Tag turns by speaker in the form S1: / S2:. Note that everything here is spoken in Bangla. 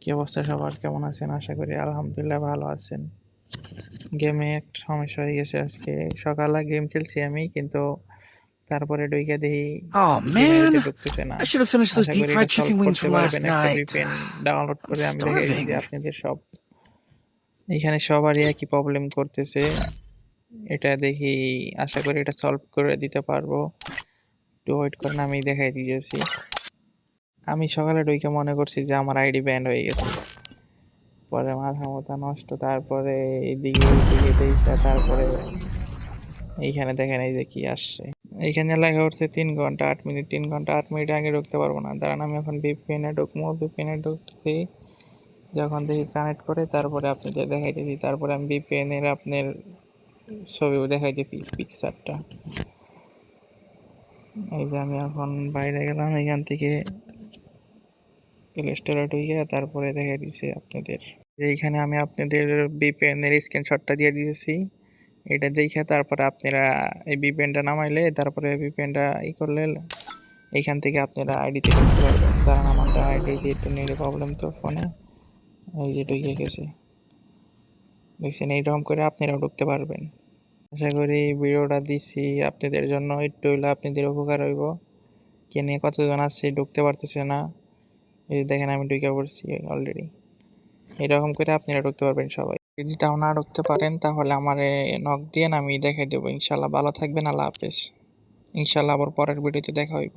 S1: কি অবস্থা সবার? কেমন আছেন? আশা করি আলহামদুলিল্লাহ ভালো আছেন। গেমে একটা সমস্যা হয়ে গেছে আজকে। সকালে গেম খেলছি আমি কিন্তু তারপরে ডুইকা ঢুকতেছে না. VPN ডাউনলোড করে আমি আপনাদের সব। এখানে সবারই একই প্রবলেম করতেছে। এটা দেখি আশা করি এটা সলভ করে দিতে পারব। একটু ওয়েট করেন আমি দেখাই দিয়েছি আমি সকালে ঢুকে মনে করছি যে আমার আইডি ব্যান্ড হয়ে গেছে। পরে মাথা মাথা নষ্ট, তারপরে এদিকে ওইদিকে দেখছে তারপরে এইখানে দেখেন এই যে কি আসছে। এইখানে লেখা উঠছে তিন ঘণ্টা আট মিনিট, তিন ঘণ্টা আট মিনিট আগে ঢুকতে পারব না। দাঁড়ান, আমি এখন বিপিএনে ঢুকবো। বিপিএনে ঢুকতেছি, যখন দেখি কানেক্ট করে, তারপরে আপনাদের দেখাইতেছি। তারপরে আমি বিপিএন এর আপনার ছবিও দেখাইতেছি পিকচারটা এই যে আমি এখন বাইরে গেলাম, এখান থেকে স্টোরে ঢুকে তারপরে দেখাই দিছি আপনাদের। এইখানে আমি আপনাদের বিপিএন স্ক্রিনশটটা দিয়ে দিয়েছি, এটা দেখে তারপরে আপনারা এই বিপিএনটা নামাইলে, তারপরে বিপিএনটা ই করলে, এইখান থেকে আপনারা আইডিতে ঢুকতে পারবেন। কারণ আমারটা দিয়ে একটু নেট প্রবলেম তো ফোনে এই যে ঢুকে গেছে। দেখছেন, এইরকম করে আপনারাও ঢুকতে পারবেন। আশা করি ভিডিওটা দিছি আপনাদের জন্য। একটু হইলে আপনাদের উপকার হইব। কে নিয়ে কতজন আছে ঢুকতে পারতেছে না। এই দেখেন, আমি ঢুকে পড়ছি অলরেডি এরকম করে আপনারা ঢুকতে পারবেন সবাই। যদি তাও না ঢুকতে পারেন, তাহলে আমার নক দিয়ে আমি দেখাই দেবো। ইনশাল্লাহ ভালো থাকবেন, আল্লাহ হাফেজ। ইনশাল্লাহ আবার পরের ভিডিওতে দেখা হইব।